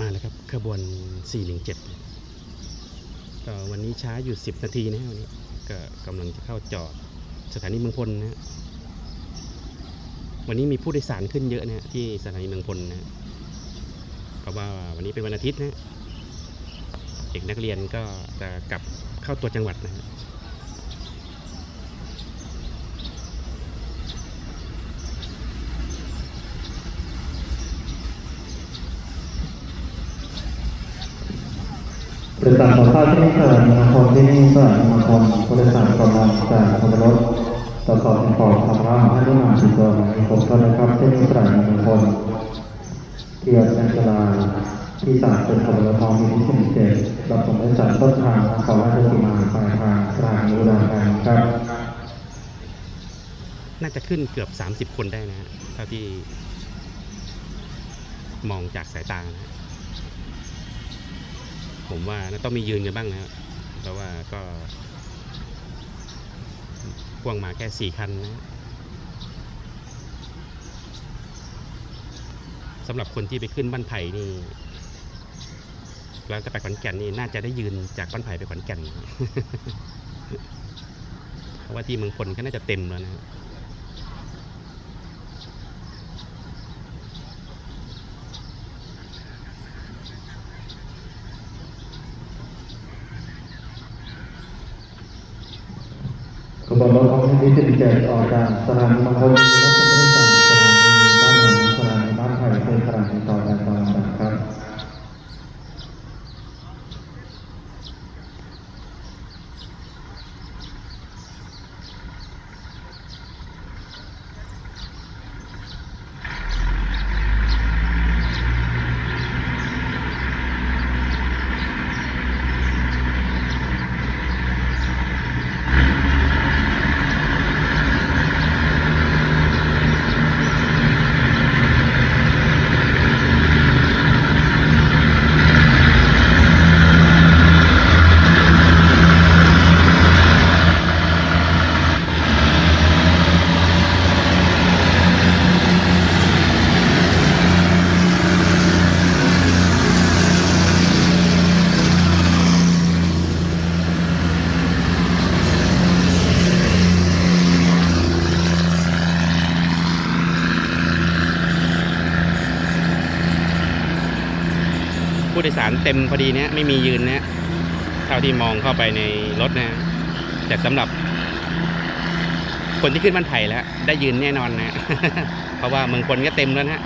มาแล้วครับขบวน 417ก็วันนี้ช้าอยู่ 10 นาทีนะวันนี้ก็กำลังจะเข้าจอดสถานีเมืองพลนะฮะวันนี้มีผู้โดยสารขึ้นเยอะนะที่สถานีเมืองพลนะฮะเพราะว่าวันนี้เป็นวันอาทิตย์นะฮะเด็กนักเรียนก็จะกลับเข้าตัวจังหวัดนะ บริษัทขอทราบที่นี่สถานีมาคมที่นี่สถานีมาคมบริษัทกำลังจากขบรถต่อสอบของทำร่างให้ด้วยงานติดตัวผมก็นะครับที่นี่สถานีมาคมเกียรติอัญชลาที่สามเป็นขบวนรถทองมีที่สิบเจ็ดรับส่งได้จากต้นทางนครราชสีมาปลายทางสถานีอุดรธานีครับ น่าจะขึ้นเกือบ 30 คนได้นะเท่าที่มองจากสายตานะ ผมว่าต้องมียืนกันบ้างนะครับเพราะว่าก็พ่วงมาแค่สี่คันนะสำหรับคนที่ไปขึ้นบ้านไผ่นี่แล้วจะไปขอนแก่นนี่น่าจะได้ยืนจากบ้านไผ่ไปขอนแก่นเพราะว่าที่เมืองพลก็น่าจะเต็มแล้วนะ บวนรถของที่จะมีแจกออกจากสถานีมาคมรถส่งได้จากสถานีบ้านหนองสถานีบ้านไผ่เป็นสถานีต่อไปตอนหลังครับ ผู้โดยสารเต็มพอดีเนี้ยไม่มียืนเนี้ยเท่าที่มองเข้าไปในรถนะ แต่สำหรับ คนที่ขึ้นบ้านไผ่แล้ว ได้ยืนแน่นอนนะ เพราะว่าเมืองคนก็เต็มแล้วนะฮะ